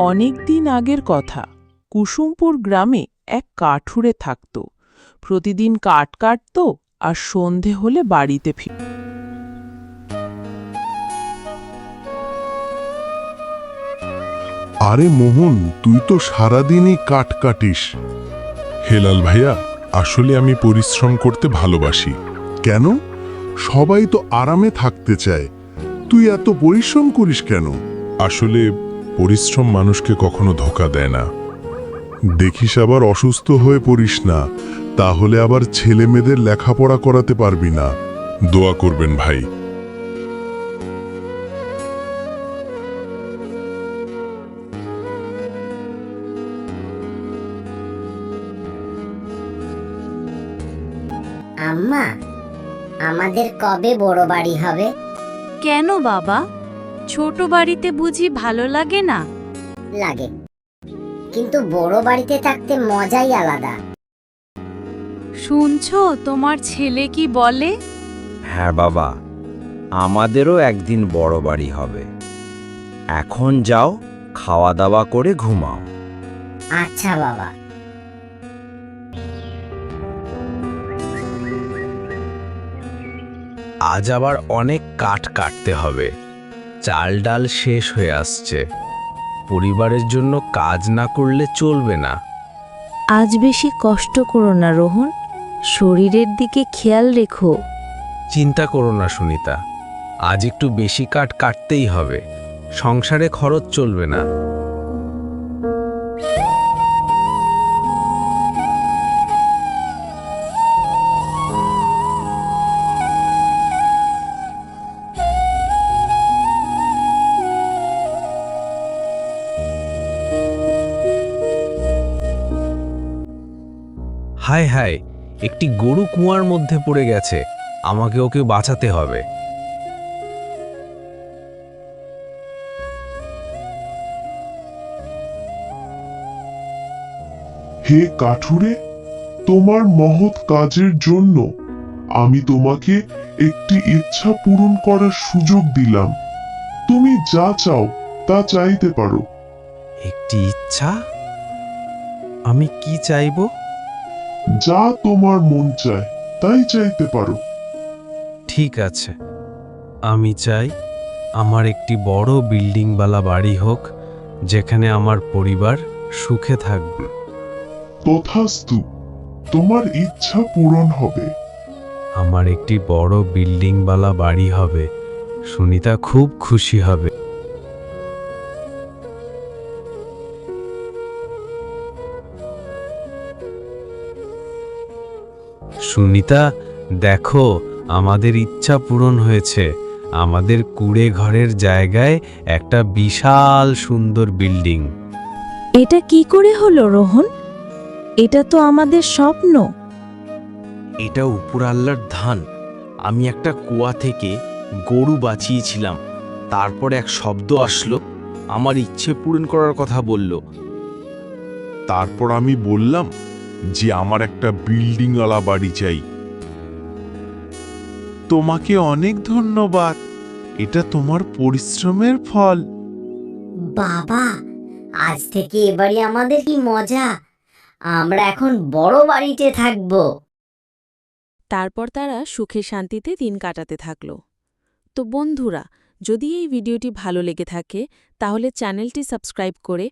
অনেক দিন আগের কথা। কুসুমপুর গ্রামে এক কাঠুরে থাকত। প্রতিদিন কাঠ কাটত আর সন্ধে হলে বাড়িতে ফির আরে মোহন, তুই তো সারাদিনই কাঠ কাটিস। হেলাল ভাইয়া, আসলে আমি পরিশ্রম করতে ভালোবাসি। কেন? সবাই তো আরামে থাকতে চায়। তুই এত পরিশ্রম করিস কেন? আসলে পরিশ্রম মানুষকে কখনো ধোকা দেয় না। দেখিস আবার অসুস্থ হয়ে পড়িস না তাহলে আবার ছেলে মেয়েদের লেখাপড়া করাতে পারবি না। দোয়া করবেন ভাই। আম্মা আমাদের কবে বড় বাড়ি হবে? কেন বাবা? ছোট বাড়িতে বুঝি ভালো লাগে না? লাগে। কিন্তু বড় বাড়িতে থাকতে মজাই আলাদা। শুনছো তোমার ছেলে কি বলে? হ্যাঁ বাবা আমাদেরও একদিন বড় বাড়ি হবে। এখন যাও খাওয়া দাওয়া করে ঘুমাও। আচ্ছা বাবা। আজ আবার অনেক কাঠ কাটতে হবে। চাল ডাল শেষ হয়ে আসছে। পরিবারের জন্য কাজ না করলে চলবে না। আজ বেশি কষ্ট করো না রোহন। শরীরের দিকে খেয়াল রেখো। চিন্তা করো না সুনিতা। আজ একটু বেশি কাঠ কাটতেই হবে। সংসারে খরচ চলবে না। হায় হায় একটি গরু কুয়ার মধ্যে পড়ে গেছে। আমাকে ওকে বাঁচাতে হবে। হে কাঠুরে তোমার মহৎ কাজের জন্য আমি তোমাকে একটি ইচ্ছা পূরণ করার সুযোগ দিলাম। তুমি যা চাও তা চাইতে পারো। একটি ইচ্ছা? আমি কি চাইব? যা তোমার মন চায় তাই চাইতে পারো। ঠিক আছে। আমি চাই আমার একটি বড় বিল্ডিংওয়ালা বাড়ি হোক যেখানে আমার পরিবার সুখে থাকবে। তথাস্তু তোমার ইচ্ছা পূরণ হবে। আমার একটি বড় বিল্ডিংওয়ালা বাড়ি হবে সুনিতা খুব খুশি হবে। সুনিতা দেখো আমাদের ইচ্ছা পূরণ হয়েছে। আমাদের কুড়ে ঘরের জায়গায় একটা বিশাল সুন্দর বিল্ডিং। এটা কি করে হলো রোহন? এটা তো আমাদের স্বপ্ন। এটা উপর আল্লাহর ধান। আমি একটা কুয়া থেকে গরু বাঁচিয়েছিলাম। তারপর এক শব্দ আসলো আমার ইচ্ছে পূরণ করার কথা বলল। তারপর আমি বললাম যে আমার একটা বিল্ডিংওয়ালা বাড়ি চাই। তোমাকে অনেক ধন্যবাদ। এটা তোমার পরিশ্রমের ফল। বাবা আজ থেকে এবারে আমাদের কি মজা? আমরা এখন বড় বাড়িতে থাকব। তারপর তারা সুখে শান্তিতে দিন কাটাতে থাকল। তো বন্ধুরা যদি এই ভিডিওটি ভালো লেগে থাকে তাহলে চ্যানেলটি সাবস্ক্রাইব করে